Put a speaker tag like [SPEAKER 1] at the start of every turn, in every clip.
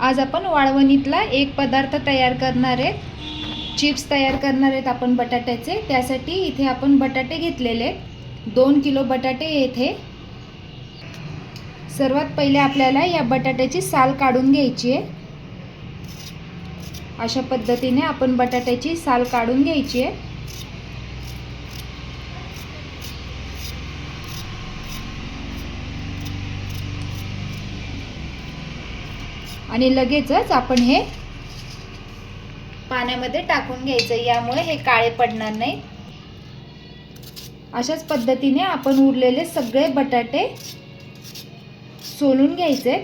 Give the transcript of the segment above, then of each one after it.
[SPEAKER 1] आज आपण वाळवणीतला एक पदार्थ तयार करणार आहेत. चिप्स तयार करणार आहेत आपण बटाट्याचे. त्यासाठी इथे आपण बटाटे घेतलेले दोन किलो बटाटे येथे. सर्वात पहिले आपल्याला या बटाट्याची साल काढून घ्यायची आहे. अशा पद्धतीने आपण बटाट्याची साल काढून घ्यायची आहे. आणि लगेचच आपण हे पाण्यामध्ये टाकून घ्यायचं. यामुळे हे काळे पडणार नाही. अशाच पद्धतीने आपण उरलेले सगळे बटाटे सोलून घ्यायचे.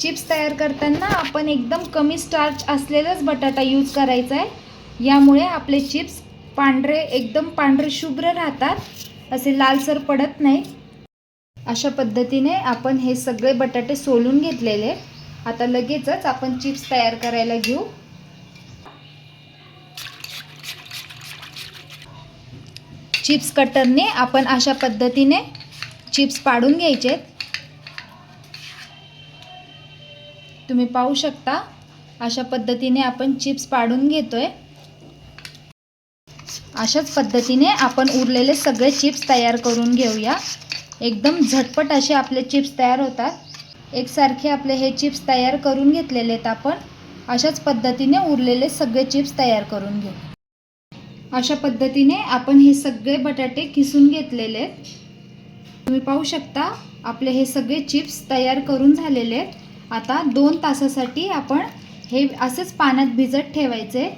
[SPEAKER 1] चिप्स तयार करताना आपण एकदम कमी स्टार्च असलेलाच बटाटा यूज करायचा आहे. यामुळे आपले चिप्स पांढरे एकदम पांढरे शुभ्र राहतात असे लालसर पडत नाही. अशा पद्धतीने आपण हे सगळे बटाटे सोलून घेतलेले. आता लगेचच आपण चिप्स तयार करायला घेऊ. चिप्स कटरने आपण अशा पद्धतीने चिप्स पाडून घ्यायचे तुम्ही पाहू शकता अशा पद्धतीने आपण चिप्स पाडून घेतोय. अशाच पद्धतीने आपण उरलेले सगळे चिप्स तयार करून घेऊया. एकदम झटपट असे आपले चिप्स तयार होतात. एकसारखे आपले हे चिप्स तयार करून घेतलेले आहेत आपण. अशाच पद्धतीने उरलेले सगळे चिप्स तयार करून घेऊ. अशा पद्धतीने आपण हे सगळे बटाटे किसून घेतलेले आहेत. तुम्ही पाहू शकता आपले हे सगळे चिप्स तयार करून झालेले आहेत. आता दोन तासासाठी आपण हे असंच पाण्यात भिजत ठेवायचे.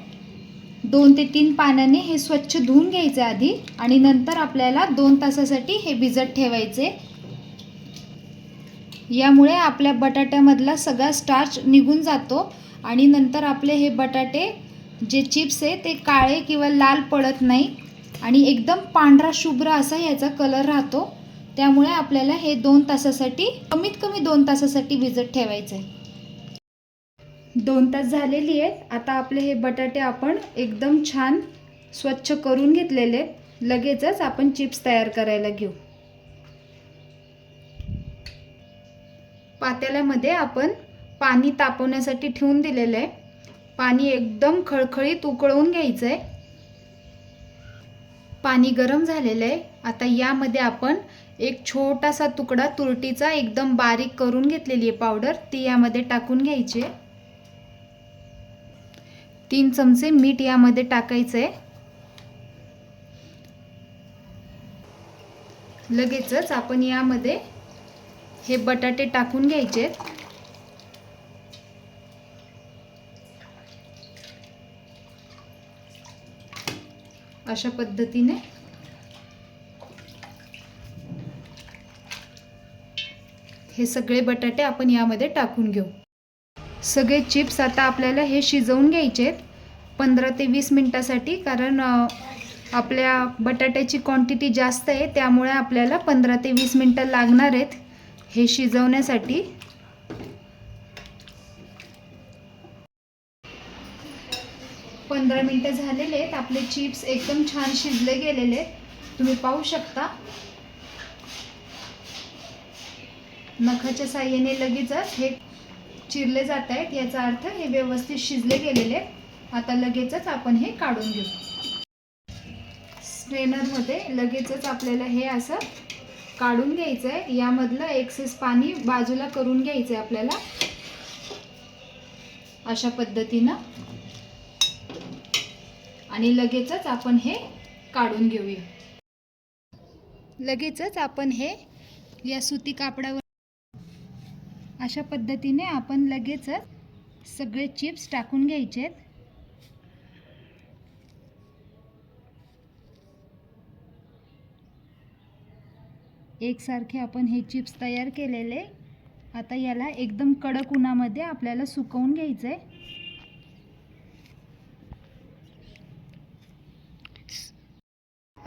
[SPEAKER 1] दोन ते तीन पाण्याने हे स्वच्छ धुवून घ्यायचे आधी आणि नंतर आपल्याला दोन तासासाठी हे भिजत ठेवायचे. यामुळे आपल्या बटाट्यामधला सगळा स्टार्च निघून जातो आणि नंतर आपले हे बटाटे जे चिप्स आहे ते काळे किंवा लाल पडत नाही आणि एकदम पांढरा शुभ्र असा ह्याचा कलर राहतो. त्यामुळे आपल्याला हे दोन तासासाठी कमीत कमी दोन तासासाठी भिजत ठेवायचं आहे दोन तास झालेली आहेत. आता आपले हे बटाटे आपण एकदम छान स्वच्छ करून घेतलेले आहेत. लगेचच आपण चिप्स तयार करायला घेऊ. पातेल्यामध्ये आपण पाणी तापवण्यासाठी ठेवून दिलेलं आहे. पाणी एकदम खळखळीत उकळवून घ्यायचं आहे. पाणी गरम झालेलं आहे. आता यामध्ये आपण एक छोटासा तुकडा तुरटीचा एकदम बारीक करून घेतलेली आहे पावडर. ती यामध्ये टाकून घ्यायची आहे. तीन चमचे मीठ यामध्ये टाकायचं. आहे लगेचच आपण यामध्ये हे बटाटे टाकून घ्यायचे. अशा पद्धतीने. हे सगळे बटाटे आपण यामध्ये टाकून घेऊ. सगळे चिप्स आता आपल्याला हे शिजवून घ्यायचे आहेत पंधरा ते वीस मिनटासाठी कारण आपल्या बटाट्याची क्वांटिटी जास्त आहे त्यामुळे आपल्याला पंधरा ते वीस मिनटं लागणार आहेत हे शिजवण्यासाठी. पंधरा मिनटं झालेले आहेत आपले चिप्स एकदम छान शिजले गेलेले आहेत. तुम्ही पाहू शकता. नखाच्या साह्याने लगेचच हे चिरले जात आहेत याचा अर्थ हे व्यवस्थित शिजले गेलेले आहेत. आता लगेचच आपण हे काढून घेऊ. स्ट्रेनरमध्ये लगेचच आपल्याला हे असं काढून घ्यायचं आहे यामधलं एक्सेस पाणी बाजूला करून घ्यायचं आहे आपल्याला. अशा पद्धतीनं. आणि लगेचच आपण हे काढून घेऊया. लगेचच आपण हे या सुती कापडावर अशा पद्धतीने आपण लगेचच सगळे चिप्स टाकून घ्यायचे एकसारखे आपण हे चिप्स तयार केलेले. आता याला एकदम कडक उन्हामध्ये आपल्याला सुकवून घ्यायचं आहे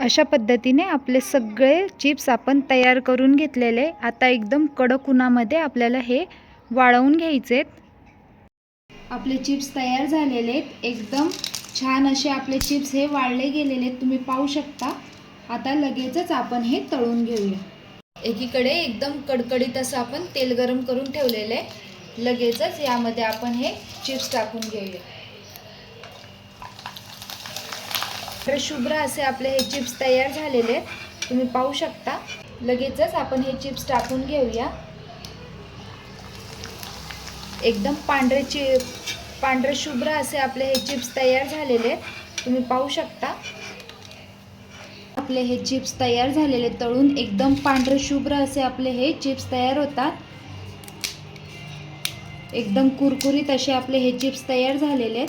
[SPEAKER 1] अशा पद्धतीने आपले सगळे चिप्स आपण तयार करून घेतलेले. आता एकदम कडक उन्हामध्ये आपल्याला हे वाळवून घ्यायचे. आपले चिप्स तयार झालेले आहेत. एकदम छान असे आपले चिप्स हे वाळले गेलेले आहेत. तुम्ही पाहू शकता. आता लगेचच आपण हे तळून घेऊया. एकीकडे एकदम कडकडीत असं आपण तेल गरम करून ठेवलेलं आहे. लगेचच यामध्ये आपण हे चिप्स टाकून घेऊया. तर शुभ्र असे आपले हे चिप्स तयार झालेले आहेत. तुम्ही पाहू शकता. लगेचच आपण हे चिप्स टाकून घेऊया. एकदम पांढरे चि पांढरे शुभ्र असे आपले हे चिप्स तयार झालेले आहेत. तुम्ही पाहू शकता. आपले हे चिप्स तयार झालेले तळून एकदम पांढरे शुभ्र असे आपले हे चिप्स तयार होतात. एकदम कुरकुरीत असे आपले हे चिप्स तयार झालेले आहेत.